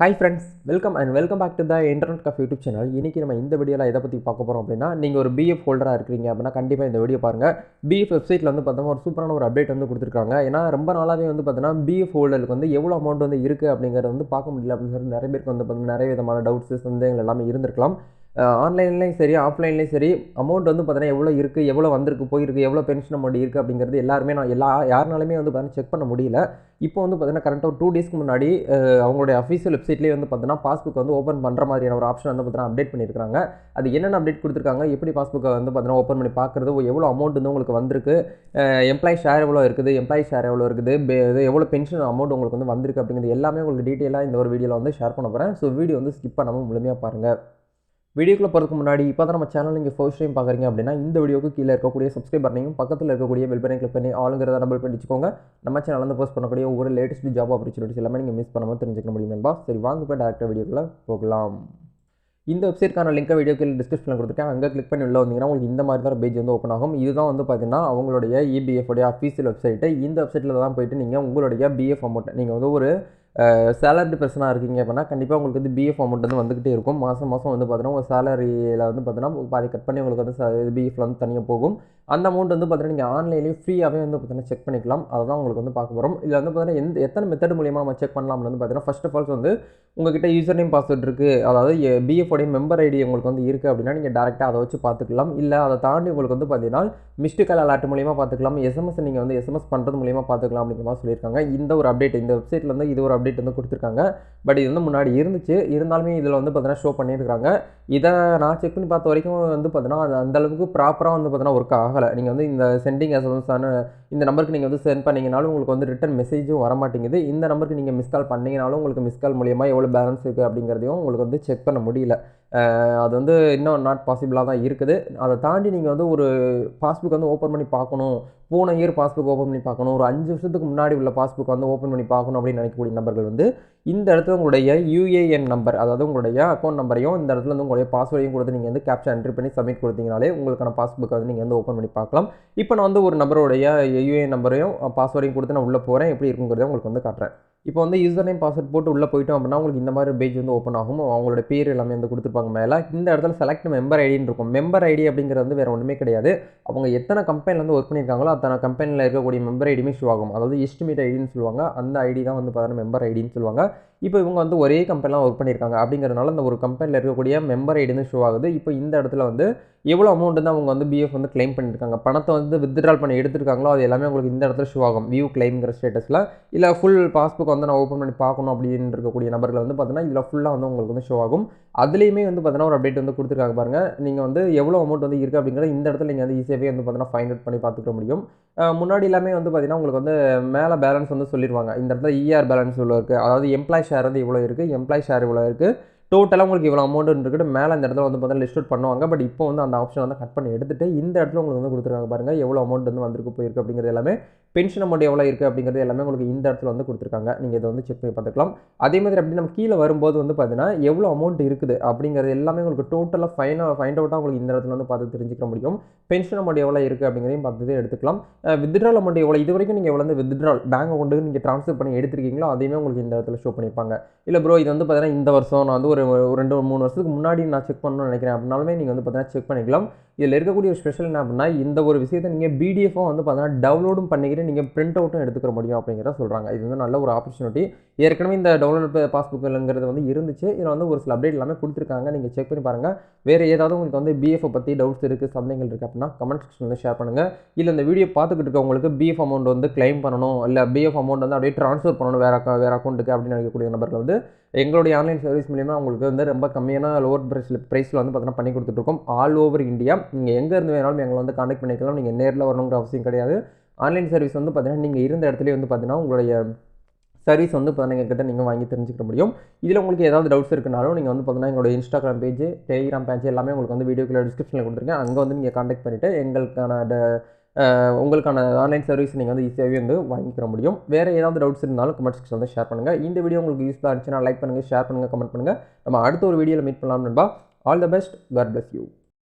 Hi friends welcome and welcome back to the internet cafe YouTube channel இன்றைக்கி நம்ம இந்த வீடியோவில் எதை பற்றி பார்க்க போகிறோம் அப்படின்னா நீங்கள் ஒரு பிஎஃப் ஹோல்டராக இருக்கிறீங்க அப்படின்னா கண்டிப்பாக இந்த வீடியோ பாருங்கள் பிஎஃப் வெப்சைட்டில் வந்து பார்த்தோம்னா ஒரு சூப்பரான ஒரு அப்டேட் வந்து கொடுத்துருக்காங்க. ஏன்னா ரொம்ப நாளாகவே வந்து பார்த்தீங்கன்னா பிஎஃப் ஹோல்டருக்கு வந்து எவ்வளோ அமௌண்ட் வந்து இருக்குது அப்படிங்கிறத வந்து பார்க்க முடியல அப்படின்னு சொல்லி நிறைய பேருக்கு வந்து பார்த்தீங்கன்னா நிறைய விதமான டவுட்ஸ் சந்தேகங்கள் எல்லாமே இருந்திருக்கலாம். ஆன்லைன்லேயும் சரி ஆஃப்லைன்லேயும் சரி அமௌண்ட் வந்து பார்த்தீங்கன்னா எவ்வளோ இருக்குது எவ்வளோ வந்திருக்கு போயிருக்கு எவ்வளோ பென்ஷன் அமௌண்ட் இருக்குது அப்படிங்கிறது எல்லாருமே நான் எல்லா யாருனாலுமே வந்து பார்த்தீங்கன்னா செக் பண்ண முடியல. இப்போ வந்து பார்த்தீங்கன்னா கரெக்டாக ஒரு டூ டேஸ்க்கு முன்னாடி அவங்களுடைய அஃபீஷியல் வெப்சைட்லேயே வந்து பார்த்தீங்கன்னா பாஸ்புக் வந்து ஓப்பன் பண்ணுற மாதிரியான ஒரு ஆப்ஷன் வந்து பார்த்தீங்கன்னா அப்டேட் பண்ணியிருக்காங்க அது என்னென்ன அப்டேட் கொடுத்துருக்காங்க எப்படி பாஸ்புக்கை வந்து பார்த்தீங்கன்னா ஓப்பன் பண்ணி பார்க்குறது எவ்வளோ அமௌண்ட் வந்து உங்களுக்கு வந்திருக்கு எம்ப்ளாயி ஷேர் எவ்வளோ இருக்குது எம்ப்ளாயி ஷேர் எவ்வளோ இருக்குது இது எவ்வளோ பென்ஷன் அமௌண்ட் உங்களுக்கு வந்து வந்திருக்கு அப்படிங்கிறது எல்லாமே உங்களுக்கு டீட்டெயிலாக இந்த ஒரு வீடியோவில் வந்து ஷேர் பண்ண போகிறேன் ஸோ வீடியோ வந்து ஸ்கிப் பண்ணாமல் முழுமையாக பாருங்கள் வீடியோக்குள்ள போகிறதுக்கு முன்னாடி இப்போ தான் நம்ம சேனல் நீங்கள் ஃபர்ஸ்ட் டைம் பார்க்குறீங்க அப்படின்னா இந்த வீடியோக்கு கீழே இருக்கக்கூடிய சப்ஸ்கிரைப் பண்ணையும் பக்கத்தில் இருக்கக்கூடிய பெல் பட்டனை கிளிக் பண்ணி ஆளுங்கிறத டபுள் பண்ணி வச்சுக்கோங்க. நம்ம சேனல் வந்து போஸ்ட் பண்ணக்கூடிய ஒவ்வொரு லேட்டஸ்ட் ஜாப் ஆப்பர்ச்சுனிட்டிஸ் எல்லாமே நீங்கள் மிஸ் பண்ணாமல் தெரிஞ்சுக்க முடியும் நண்பா. சரி வாங்க போய் டேரக்டாக வீடியோக்குள்ளே போகலாம். இந்த வெப்சைட்க்கான லிங்கை வீடியோ கீழே டிஸ்கிரிப்ஷனில் கொடுத்துருக்கேன் அங்கே கிளிக் பண்ணி உள்ள வந்தீங்கன்னா உங்களுக்கு இந்த மாதிரி தான் பேஜ் வந்து ஓப்பன் ஆகும். இதுதான் வந்து பார்த்தீங்கன்னா அவங்களுடைய இபிஎஃப் உடைய அஃபீஷியல் வெப்சைட்டு இந்த வெப்சைட்டில் தான் போயிட்டு நீங்கள் உங்களுடைய பிஎஃப் அமௌண்ட் நீங்கள் வந்து ஒரு சேலரி பர்சனாக இருக்கீங்க அப்படின்னா கண்டிப்பாக உங்களுக்கு வந்து பிஎஃப் அமௌண்ட் வந்து வந்துக்கிட்டே இருக்கும். மாதம் மாதம் வந்து பார்த்தீங்கன்னா உங்கள் சேலரியில் வந்து பார்த்தீங்கன்னா பாதி கட் பண்ணி உங்களுக்கு வந்து பிஎஃப்ல வந்து தனியாக போகும். அந்த அமௌண்ட் வந்து பார்த்தீங்கன்னா நீங்கள் ஆன்லைன்லேயே ஃப்ரீயாகவே வந்து பார்த்தீங்கன்னா செக் பண்ணிக்கலாம். அதுதான் உங்களுக்கு வந்து பார்க்க போகிறோம் இதில் வந்து பார்த்தீங்கன்னா எந்த எத்தனை மெத்தட் மூலியமாக நம்ம செக் பண்ணலாம்னு வந்து பார்த்தீங்கன்னா ஃபஸ்ட் ஆஃப் ஆல்ஸ் வந்து உங்ககிட்ட யூசர் நேம் பாஸ்வேர்ட் இருக்குது அதாவது பிஎஃப்ஓடைய மெம்பர் ஐடி உங்களுக்கு வந்து இருக்குது அப்படின்னா நீங்கள் டேரெக்டாக அதை வச்சு பார்த்துக்கலாம். இல்லை அதை தாண்டி உங்களுக்கு வந்து பார்த்தீங்கன்னா மிஸ்டு கால் அலர்ட் மூலியமாக பார்த்துக்கலாம் எஸ்எம்எஸ் நீங்கள் வந்து எஸ்எம்எஸ் பண்ணுறது மூலியமாக பார்த்துக்கலாம் அப்படிங்கிற மாதிரி சொல்லியிருக்காங்க. இந்த ஒரு அப்டேட் இந்த வெப்சைட்டில் வந்து இது ஒரு அப்டேட் வந்து கொடுத்துருக்காங்க. பட் இது வந்து முன்னாடி இருந்துச்சு. இருந்தாலுமே இதில் வந்து பார்த்தீங்கன்னா ஷோ பண்ணியிருக்காங்க இதை நான் செக் பண்ணி பார்த்த வரைக்கும் வந்து பார்த்தீங்கன்னா அது அந்தளவுக்கு ப்ராப்பராக வந்து பார்த்தீங்கன்னா ஒர்க் ஆகலை. நீங்கள் வந்து இந்த சென்டிங் எஸ்எம்எஸ் இந்த நம்பருக்கு நீங்கள் வந்து சென்ட் பண்ணிங்கனாலும் உங்களுக்கு வந்து ரிட்டன் மெசேஜும் வர மாட்டேங்குது இந்த நம்பருக்கு நீங்கள் மிஸ் கால் உங்களுக்கு மிஸ் கால் மூலியமாக எவ்வளோ பேலன்ஸ் இருக்குது அப்படிங்கிறதையும் உங்களுக்கு வந்து செக் பண்ண முடியல. அது வந்து இன்னும் நாட் பாசிபிளாக தான் இருக்குது. அதை தாண்டி நீங்கள் வந்து ஒரு பாஸ்புக் வந்து ஓப்பன் பண்ணி பார்க்கணும். போன இயர் பாஸ்புக் ஓப்பன் பண்ணி பார்க்கணும். ஒரு அஞ்சு வருஷத்துக்கு முன்னாடி உள்ள பாஸ்புக் வந்து ஓப்பன் பண்ணி பார்க்கணும் அப்படின்னு நினைக்கக்கூடிய நபர்கள் வந்து இந்த இடத்துல உங்களுடைய யூஏஎன் நம்பர் அதாவது உங்களுடைய அக்கௌண்ட் நம்பரையும் இந்த இடத்துல வந்து உங்களுடைய பாஸ்வேர்டையும் கொடுத்து நீங்கள் வந்து கேப்ஷன் என்ட்ரி பண்ணி சப்மிட் கொடுத்தீங்கனாலே உங்களுக்கான பாஸ்புக்கை வந்து நீங்கள் வந்து ஓப்பன் பண்ணி பார்க்கலாம். இப்போ நான் வந்து ஒரு நபருடைய யூஏஎன் நம்பரையும் பாஸ்வேர்டையும் கொடுத்து நான் உள்ளே போகிறேன் எப்படி இருக்குங்கிறத உங்களுக்கு வந்து காட்டுறேன். இப்போ வந்து யூசர் நேம் பாஸ்வேர்ட் போட்டு உள்ளே போயிட்டோம் அப்படின்னா உங்களுக்கு இந்த மாதிரி பேஜ் வந்து ஓப்பன் ஆகும். அவங்களோட பேர் எல்லாமே வந்து கொடுத்துருப்பாங்க மேலே. இந்த இடத்துல செலக்ட் மெம்பர் ஐடின்னு இருக்கும். மெம்பர் ஐடி அப்படிங்கிறது வந்து வேறு ஒன்றுமே கிடையாது. அவங்க எத்தனை கம்பெனியில் வந்து ஒர்க் பண்ணியிருக்காங்களோ அத்தனை கம்பெனியில் இருக்கக்கூடிய மெம்பர் ஐடியுமே ஷோ ஆகும். அதாவது எஸ்டிமேட் ஐடின்னு சொல்லுவாங்க. அந்த ஐடி தான் வந்து பார்த்தீங்கன்னா மெம்பர் ஐடின்னு சொல்லுவாங்க. இப்போ இவங்க வந்து ஒரே கம்பெனிலாம் ஒர்க் பண்ணியிருக்காங்க. அப்படிங்கிறதுனால அந்த ஒரு கம்பெனியில் இருக்கக்கூடிய மெம்பர் ஐடினு ஷோ ஆகுது. இப்போ இந்த இடத்துல வந்து எவ்வளோ அமௌண்ட் வந்து அவங்க வந்து பிஎஃப் வந்து கிளைம் பண்ணியிருக்காங்க? பணத்தை வந்து வித்ட்ரால் பண்ணி எடுத்திருக்காங்களோ அது எல்லாமே உங்களுக்கு இந்த இடத்துல ஷோ ஆகும். வியூ கிளைம்ங்கிற ஸ்டேட்டஸில் இல்லை ஃபுல் பாஸ்புக் வந்து நான் ஓப்பன் பண்ணி பார்க்கணும் அப்படின்னு இருக்கக்கூடிய நபர்கள் வந்து பார்த்தீங்கன்னா இதில் ஃபுல்லாக வந்து உங்களுக்கு வந்து ஷோ ஆகும். அதுலேயுமே வந்து பார்த்தீங்கன்னா ஒரு அப்டேட் வந்து கொடுத்துருக்காங்க பாருங்கள் நீங்கள் வந்து எவ்வளோ அமௌண்ட் வந்து இருக்குது அப்படிங்கிறத இந்த இடத்துல நீங்கள் வந்து ஈஸியாகவே வந்து பார்த்தீங்கன்னா ஃபைண்ட் அவுட் பண்ணி பார்த்துக்க முடியும். முன்னாடி எல்லாமே வந்து பார்த்திங்கன்னா உங்களுக்கு வந்து மேலே பேலன்ஸ் வந்து சொல்லிடுவாங்க இந்த இடத்துல இஆர் பேலன்ஸ் இவ்வளோ இருக்குது அதாவது எம்ப்ளாய் ஷேர் வந்து இவ்வளோ இருக்குது எம்ப்ளாய் ஷேர் இவ்வளோ இருக்குது டோட்டலாக உங்களுக்கு இவ்வளோ அமௌண்ட் இருக்குது. மேலே இந்த இடத்துல வந்து பார்த்தீங்கன்னா லிஸ்ட் அவுட் பண்ணுவாங்க. பட் இப்போ வந்து அந்த ஆப்ஷன் வந்து கட் பண்ணி எடுத்துகிட்டு இந்த இடத்துல உங்களுக்கு வந்து கொடுத்துருக்காங்க பாருங்கள் எவ்வளோ அமௌண்ட் வந்து வந்திருக்கு போயிருக்கு அப்படிங்கிறது எல்லாமே பென்ஷன் அமௌண்ட் எவ்வளோ இருக்குது அப்படிங்கிறது எல்லாமே உங்களுக்கு இந்த இடத்துல வந்து கொடுத்துருக்காங்க. நீங்கள் இதை வந்து செக் பண்ணி பார்த்துக்கலாம். அதே மாதிரி அப்படி நம்ம கீழே வரும்போது வந்து பார்த்தீங்கன்னா எவ்வளோ அமௌண்ட் இருக்குது அப்படிங்கிறது எல்லாமே உங்களுக்கு டோட்டலாக ஃபைனாக ஃபைண்ட் அவுட்டாக உங்களுக்கு இந்த இடத்துல வந்து பார்த்து தெரிஞ்சுக்க முடியும். பென்ஷன் அமௌண்ட் எவ்வளோ இருக்குது அப்படிங்கிறதையும் பார்த்து எடுத்துக்கலாம். வித்ட்ரால் அமௌண்ட் எவ்வளோ இது வரைக்கும் நீங்கள் எவ்வளோ வந்து வித்ட்ரால் பேங்க் அக்கௌண்ட்டுக்கு நீங்கள் ட்ரான்ஸ்ஃபர் பண்ணி எடுத்துருக்கீங்களோ அதையுமே உங்களுக்கு இந்த இடத்துல ஷோ பண்ணியிருப்பாங்க இல்லை ப்ரோ இது வந்து பார்த்தீங்கன்னா இந்த வருஷம் நான் வந்து ஒரு ஒரு ரெண்டு மூணு வருஷத்துக்கு முன்னாடி நான் செக் பண்ணணும்னு நினைக்கிறேன். அப்படின்னாலுமே நீங்கள் வந்து பார்த்தீங்கன்னா செக் பண்ணிக்கலாம். இதில் இருக்கக்கூடிய ஒரு ஸ்பெஷல் என்ன அப்படின்னா இந்த ஒரு விஷயத்தை நீங்கள் பிடிஎஃபாக வந்து பார்த்தீங்கன்னா டவுன்லோடும் பண்ணிக்கிட்டு நீங்கள் பிரிண்ட் அவுட்டும் எடுத்துக்க முடியும் அப்படிங்கிறத சொல்கிறாங்க இது வந்து நல்ல ஒரு ஆப்பர்ச்சுனிட்டி ஏற்கனவே இந்த டவுன்லோட் பாஸ்புக்குங்கிறது வந்து இருந்துச்சு. இதில் வந்து ஒரு சில அப்டேட் எல்லாமே கொடுத்துருக்காங்க. நீங்கள் செக் பண்ணி பாருங்கள் வேறு ஏதாவது உங்களுக்கு வந்து பிஎஃப் பற்றி டவுட்ஸ் இருக்குது சந்தேகங்கள் இருக்குது அப்படின்னா கமெண்ட் செக்ஷனில் ஷேர் பண்ணுங்கள் இல்லை இந்த வீடியோ பார்த்துக்கிட்டு இருக்கவங்களுக்கு பிஎஃப் அமௌண்ட் வந்து கிளைம் பண்ணணும். இல்லை பிஎஃப் அமௌண்ட் வந்து அப்படியே ட்ரான்ஸ்ஃபர் பண்ணணும் வேறு அக்கா வேறு அக்கௌண்ட்டுக்கு அப்படின்னு நினைக்கக்கூடிய நபர்கள் வந்து எங்களுடைய ஆன்லைன் சர்வீஸ் மூலியமாக உங்களுக்கு வந்து ரொம்ப கம்மியான லோவர் ப்ரைஸில் ப்ரைஸில் வந்து பார்த்தீங்கன்னா பண்ணி கொடுத்துட்ருக்கோம் ஆல் ஓவர் இந்தியா நீங்கள் எங்கேருந்து வேணாலும் எங்களை வந்து காண்டக்ட் பண்ணிக்கலாம். நீங்கள் நேரில் வரணுங்கிற அவசியம் கிடையாது. ஆன்லைன் சர்வீஸ் வந்து பார்த்தீங்கன்னா நீங்கள் இருந்த இடத்துலேயே வந்து பார்த்தீங்கன்னா உங்களுடைய சர்வீஸ் வந்து பார்த்தீங்கன்னா கிட்ட நீங்கள் வாங்கி தெரிஞ்சுக்க முடியும். இதில் உங்களுக்கு ஏதாவது டவுட்ஸ் இருக்குனாலும் நீங்கள் வந்து பார்த்தீங்கன்னா எங்களோட இன்ஸ்டாகிராம் பேஜ் டெலிகிராம் பேஜ் எல்லாமே உங்களுக்கு வந்து வீடியோக்குள்ள டிஸ்கிரிப்ஷனில் கொடுத்துருக்கேன். அங்கே வந்து நீங்கள் காண்டாக்ட் பண்ணிவிட்டு எங்களுக்கான ட- உங்களுக்கான ஆன்லைன் சர்வீஸ் நீங்கள் வந்து ஈஸியாகவே வந்து வாங்கிக்கிற முடியும். வேறு ஏதாவது டவுட்ஸ் இருந்தாலும் கமெண்ட் செக்ஷன் வந்து ஷேர் பண்ணுங்கள் இந்த வீடியோ உங்களுக்கு யூஸ்ஃபுல்லாக இருந்துச்சுன்னா லைக் பண்ணுங்கள் ஷேர் பண்ணுங்கள் கமெண்ட் பண்ணுங்கள் நம்ம அடுத்த ஒரு வீடியோவில் மீட் பண்ணலாம் நண்பா. All the best God bless you